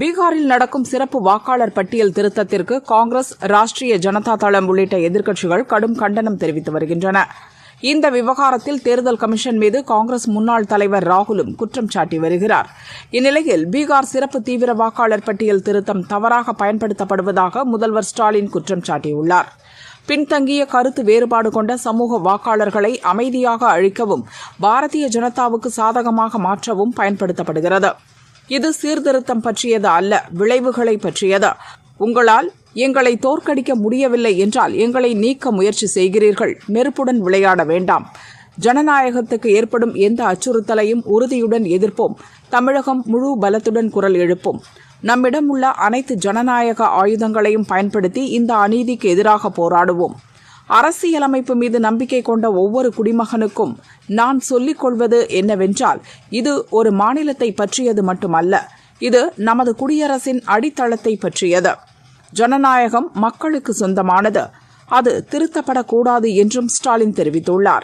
பீகாரில் நடக்கும் சிறப்பு வாக்காளர் பட்டியல் திருத்தத்திற்கு காங்கிரஸ் ராஷ்டிரிய ஜனதா தளம் உள்ளிட்ட எதிர்க்கட்சிகள் கடும் கண்டனம் தெரிவித்து வருகின்றன. இந்த விவகாரத்தில் தேர்தல் கமிஷன் மீது காங்கிரஸ் முன்னாள் தலைவர் ராகுலும் குற்றம் சாட்டி வருகிறார். இந்நிலையில் பீகார் சிறப்பு தீவிர வாக்காளர் பட்டியல் திருத்தம் தவறாக பயன்படுத்தப்படுவதாக முதல்வர் ஸ்டாலின் குற்றம் சாட்டியுள்ளார். பின்தங்கிய கருத்து வேறுபாடு கொண்ட சமூக வாக்காளர்களை அமைதியாக அழிக்கவும் பாரதிய ஜனதாவுக்கு சாதகமாக மாற்றவும் பயன்படுத்தப்படுகிறது. இது சீர்திருத்தம் பற்றியது அல்ல விளைவுகளை பற்றியது. உங்களால் எங்களை தோற்கடிக்க முடியவில்லை என்றால் எங்களை நீக்க முயற்சி செய்கிறீர்கள். நெருப்புடன் விளையாட வேண்டாம். ஜனநாயகத்துக்கு ஏற்படும் எந்த அச்சுறுத்தலையும் உறுதியுடன் எதிர்ப்போம். தமிழகம் முழு பலத்துடன் குரல் எழுப்போம். நம்மிடம் உள்ள அனைத்து ஜனநாயக ஆயுதங்களையும் பயன்படுத்தி இந்த அநீதிக்கு எதிராக போராடுவோம். அரசியலமைப்பு மீது நம்பிக்கை கொண்ட ஒவ்வொரு குடிமகனுக்கும் நான் சொல்லிக் கொள்வது என்னவென்றால் இது ஒரு மாநிலத்தை பற்றியது மட்டுமல்ல. இது நமது குடியரசின் அடித்தளத்தை பற்றியது. ஜனநாயகம் மக்களுக்கு சொந்தமானது. அது திருத்தப்படக்கூடாது என்றும் ஸ்டாலின் தெரிவித்துள்ளார்.